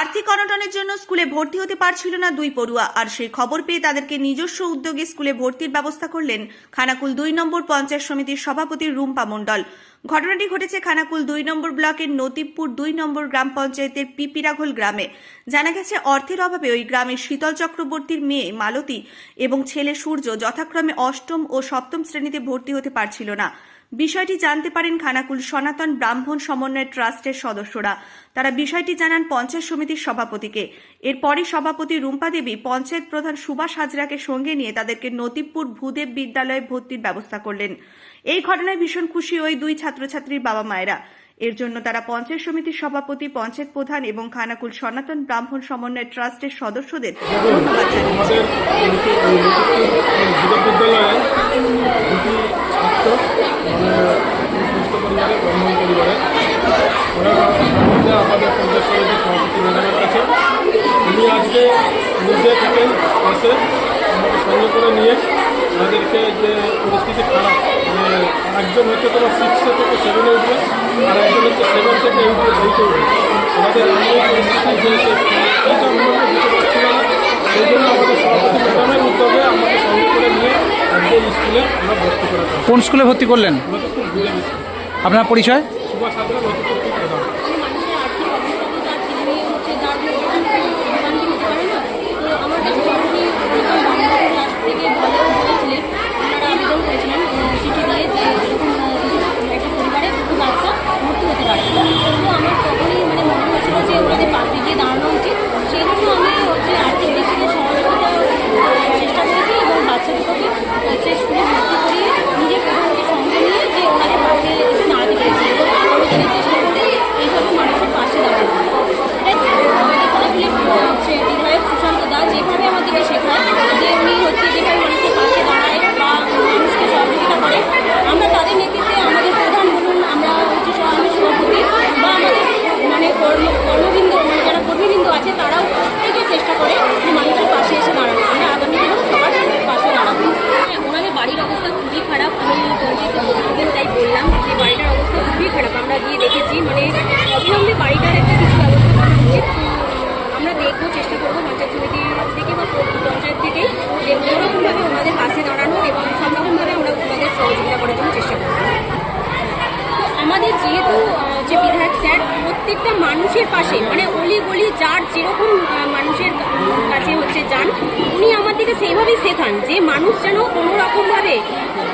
আর্থিক অনটনের জন্য স্কুলে ভর্তি হতে পারছিল না দুই পড়ুয়া। আর সেই খবর পেয়ে তাদেরকে নিজস্ব উদ্যোগে স্কুলে ভর্তির ব্যবস্থা করলেন খানাকুল দুই নম্বর পঞ্চায়েত সমিতির সভাপতি রুম্পা মণ্ডল। ঘটনাটি ঘটেছে খানাকুল দুই নম্বর ব্লকের নতিবপুর দুই নম্বর গ্রাম পঞ্চায়েতের পিপিরাঘোল গ্রামে। জানা গেছে, অর্থের অভাবে ওই গ্রামের শীতল চক্রবর্তীর মেয়ে মালতী এবং ছেলে সূর্য যথাক্রমে অষ্টম ও সপ্তম শ্রেণীতে ভর্তি হতে পারছিল না। বিষয়টি জানতে পারেন খানাকুল সনাতন ব্রাহ্মণ সমন্বয় ট্রাস্টের সদস্যরা। তারা বিষয়টি জানান পঞ্চায়েত সমিতির সভাপতিকে। এরপরই সভাপতি রুম্পা দেবী পঞ্চায়েত প্রধান সুভাষ হাজরাকে সঙ্গে নিয়ে তাদেরকে নতিবপুর ভূদেব বিদ্যালয়ে ভর্তির ব্যবস্থা করলেন। এই ঘটনায় ভীষণ খুশি ওই দুই ছাত্রছাত্রীর বাবা মায়েরা এর জন্য তারা পঞ্চায়েত সমিতির সভাপতি, পঞ্চায়েত প্রধান এবং খানাকুল সনাতন ব্রাহ্মণ সমন্বয় ট্রাস্টের সদস্যদের ধন্যবাদ আমাদেরকে যে পরিস্থিতি খারাপ মানে একজন হচ্ছে তোমার সিক্সে থেকে সেভেনে উঠবে আর একজন হচ্ছে সেভেন থেকে এইটে এইটে উঠবে। আমাদের পরিস্থিতি যে সে ফিটা মূল্য দিতে পারছিল না। সেই জন্য আমাদের সভাপতি ম্যাডামের উদ্যোগে আমাকে সঙ্গে করে নিয়ে আজকে স্কুলে আমরা ভর্তি করা কোন স্কুলে ভর্তি করলেন? আপনার পরিচয়? সুভাষ হাজরা নতুন প্রধান মানুষের আর্থিক অবস্থা তো তার ছেলে মেয়ে হচ্ছে তার দোকান কিনতে পারে না তো আমার কাছে যখনই প্রথম বাংলা ক্লাস থেকে ভালো বলেছিলেন ওনারা আবেদন করেছিলেন আহ, চিঠি দিয়ে যে এরকম আহ, একটা পরিবারে দুটো বাচ্চা ভর্তি হতে পারে তো আমার তখনই মানে মনে হয়েছিল যে ওনাদের পাশে গিয়ে দাঁড়ানো উচিত সেই জন্য আমি হচ্ছে আর্থিক দিক থেকে সহযোগিতা আহ, চেষ্টা করেছি এবং বাচ্চা আমরা দেখব চেষ্টা করব পঞ্চায়েত সমিতি থেকে বা পঞ্চায়েত থেকে যে কোনোরকমভাবে ওনাদের পাশে দাঁড়ানো এবং সব রকমভাবে আমরা ওনাদের সহযোগিতা করার জন্য চেষ্টা করব। আমাদের যেহেতু যে বিধায়ক স্যার, প্রত্যেকটা মানুষের পাশে মানে অলি গলি যার যেরকম মানুষের কাছে হচ্ছে যান, উনি আমাদেরকে সেইভাবেই শেখান যে মানুষ যেন কোনো রকমভাবে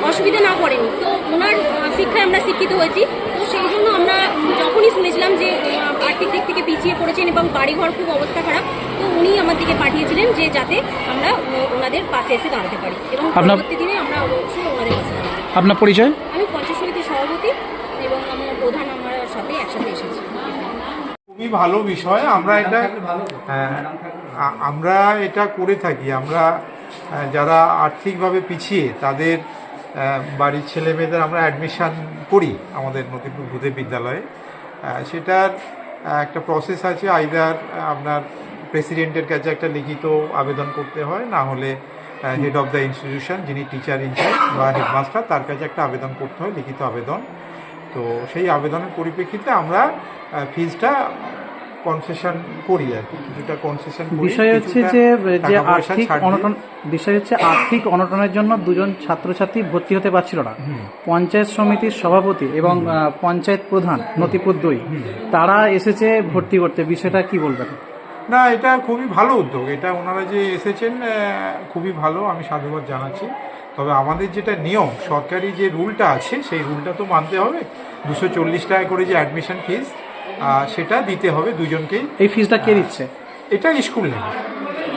অসুবিধা না করেন তো ওনার শিক্ষায় আমরা শিক্ষিত হয়েছি। তো সেই জন্য আমরা যখনই শুনেছিলাম যে পিছিয়ে পড়েছেন এবং বাড়িঘর খুব অবস্থা খারাপ তো উনি আমাদেরকে পাঠিয়েছিলেন যে যাতে আমরা ওনাদের পাশে এসে দাঁড়াতে পারি এবং পরবর্তী দিনে আমরা অবশ্যই ওনাদের পাশে দাঁড়াবো আপনার পরিচয়? আমি পঞ্চায়েত সমিতির সভাপতি এবং আমার প্রধান আমার সাথে একসাথে এসেছি। খুবই ভালো বিষয়। আমরা এটা হ্যাঁ, আমরা এটা করে থাকি। আমরা যারা আর্থিকভাবে পিছিয়ে তাদের বাড়ির ছেলে মেয়েদের আমরা অ্যাডমিশান করি আমাদের নতুন ভূদেব বিদ্যালয়ে। সেটার একটা প্রসেস আছে আইদার আপনার প্রেসিডেন্টের কাছে একটা লিখিত আবেদন করতে হয় না হলে হেড অফ দ্য ইনস্টিটিউশন যিনি টিচার ইনচার্জ বা হেডমাস্টার তার কাছে একটা আবেদন করতে হয় লিখিত আবেদন। তো সেই আবেদনের পরিপ্রেক্ষিতে আমরা ফিজটা কনসেশন করি আর কি কিছুটা কনসেশন বিষয় হচ্ছে যে যে আর্থিক অনটন বিষয় হচ্ছে আর্থিক অনটনের জন্য দুজন ছাত্রছাত্রী ভর্তি হতে পারছিল না। পঞ্চায়েত সমিতির সভাপতি এবং পঞ্চায়েত প্রধান নতিপুর দুই তারা এসেছে ভর্তি করতে বিষয়টা কি বলবেন? না এটা খুবই ভালো উদ্যোগ এটা ওনারা যে এসেছেন খুবই ভালো আমি সাধুবাদ জানাচ্ছি। তবে আমাদের যেটা নিয়ম সরকারি যে রুলটা আছে সেই রুলটা তো মানতে হবে। দুশো চল্লিশ টাকা করে যে অ্যাডমিশন ফিস সেটা দিতে হবে দুজনকেই। এই ফিজটা কে দিচ্ছে? এটা স্কুল নেবে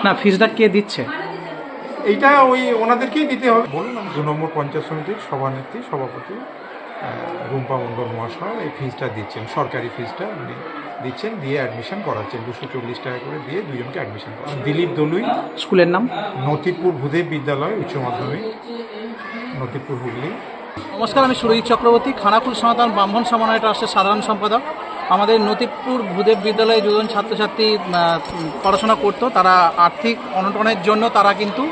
না ফিজটা কে দিচ্ছে? এইটা ওই ওনাদেরকেই দিতে হবে। বলুন আমি দু নম্বর পঞ্চায়েত সমিতির সভানেত্রী সভাপতি রুম্পা মণ্ডল মহাশয় এই ফিজটা দিচ্ছেন সরকারি ফিজটা উনি দিচ্ছেন দিয়ে অ্যাডমিশন করাচ্ছেন দুশো চল্লিশ টাকা করে দিয়ে দুজনকে অ্যাডমিশন করাচ্ছেন। দিলীপ দলুই। স্কুলের নাম? নতিপুর ভূদেব বিদ্যালয় উচ্চ মাধ্যমিক। নতিপুর হুগলি। নমস্কার আমি সুরজিৎ চক্রবর্তী খানাকুল সনাতন ব্রাহ্মণ সমন্বয় ট্রাস্টের সাধারণ সম্পাদক। আমাদের নতিপুর ভূদেব বিদ্যালয়ে দুজন ছাত্রছাত্রী পড়াশোনা করতো। তারা আর্থিক অনটনের জন্য তারা কিন্তু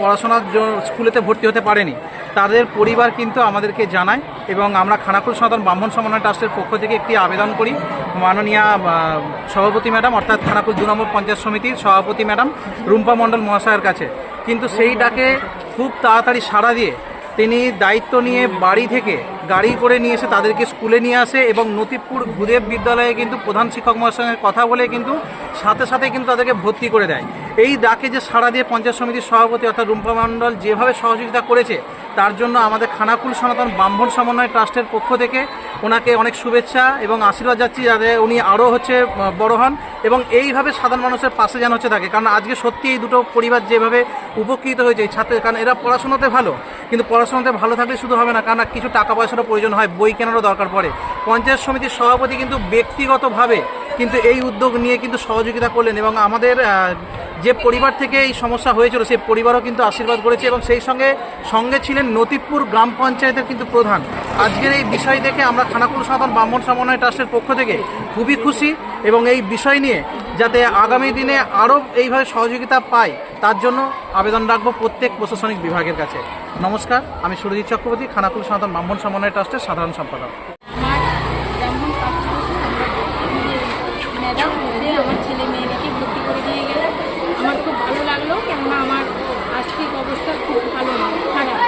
পড়াশোনার স্কুলেতে ভর্তি হতে পারেনি। তাদের পরিবার কিন্তু আমাদেরকে জানায় এবং আমরা খানাকুল সনাতন ব্রাহ্মণ সমন্বয় ট্রাস্টের পক্ষ থেকে একটি আবেদন করি। মাননীয়া সভাপতি ম্যাডাম, অর্থাৎ খানাকুল দু নম্বর পঞ্চায়েত সমিতির সভাপতি ম্যাডাম রুম্পা মণ্ডল মহাশয়ের কাছে। কিন্তু সেই ডাকে খুব তাড়াতাড়ি সাড়া দিয়ে তিনি দায়িত্ব নিয়ে বাড়ি থেকে গাড়ি করে নিয়ে এসে তাদেরকে স্কুলে নিয়ে আসে এবং নতিপুর ভূদেব বিদ্যালয়ে কিন্তু প্রধান শিক্ষক মহাশয়ের সঙ্গে কথা বলে কিন্তু সাথে সাথে কিন্তু তাদেরকে ভর্তি করে দেয়। এই ডাকে যে সারা দিয়ে পঞ্চায়েত সমিতির সভাপতি অর্থাৎ রুম্পা মণ্ডল যেভাবে সহযোগিতা করেছে, তার জন্য আমাদের খানাকুল সনাতন ব্রাহ্মণ সমন্বয় ট্রাস্টের পক্ষ থেকে ওনাকে অনেক শুভেচ্ছা এবং আশীর্বাদ যাচ্ছি যাতে উনি আরও হচ্ছে বড় হন এবং এইভাবে সাধারণ মানুষের পাশে যেন হচ্ছে থাকে। কারণ আজকে সত্যি এই দুটো পরিবার যেভাবে উপকৃত হয়েছে, এই ছাত্র কারণ এরা পড়াশোনাতে ভালো, কিন্তু পড়াশোনাতে ভালো থাকলে শুধু হবে না, কারণ কিছু টাকা পয়সারও প্রয়োজন হয়, বই কেনারও দরকার পড়ে। পঞ্চায়েত সমিতির সভাপতি কিন্তু ব্যক্তিগতভাবে কিন্তু এই উদ্যোগ নিয়ে কিন্তু সহযোগিতা করলেন এবং আমাদের যে পরিবার থেকে এই সমস্যা হয়েছিল, সেই পরিবারও কিন্তু আশীর্বাদ করেছে এবং সেই সঙ্গে সঙ্গে ছিলেন নতিপুর গ্রাম পঞ্চায়েতের কিন্তু প্রধান। আজকের এই বিষয় দেখে আমরা খানাকুল সাধারণ ব্রাহ্মণ সমন্বয় ট্রাস্টের পক্ষ থেকে খুবই খুশি এবং এই বিষয় নিয়ে যাতে আগামী দিনে আরও এইভাবে সহযোগিতা পায়, তার জন্য আবেদন রাখব প্রত্যেক প্রশাসনিক বিভাগের কাছে। নমস্কার, আমি সুরজিৎ চক্রবর্তী, খানাকুল সনাতন ব্রাহ্মণ সমন্বয় ট্রাস্টের সাধারণ সম্পাদক। আমার খুব ভালো লাগল কেননা আমার আর্থিক অবস্থা খুব ভালো খারাপ।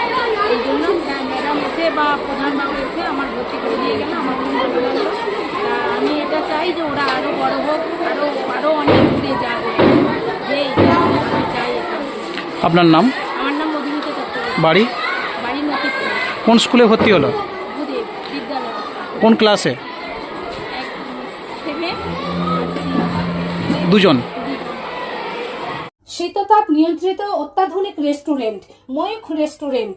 এই জন্য ম্যাডাম এসে বা প্রধানবাবু এসে আমার ভর্তি করে দিয়ে গেল আমার খুব ভালো লাগল আমি এটা চাই যে ওরা আরও বড় হোক আরও আরও অনেক দূরে যাক। যে চাই আপনার নাম? আমার নাম মধুমিতা চট্টোপাধ্যায় বাড়ি? কোন স্কুলে ভর্তি হলো? কোন ক্লাসে? দুজন। শীততাপ নিয়ন্ত্রিত অত্যাধুনিক রেস্টুরেন্ট ময়ূখ রেস্টুরেন্ট।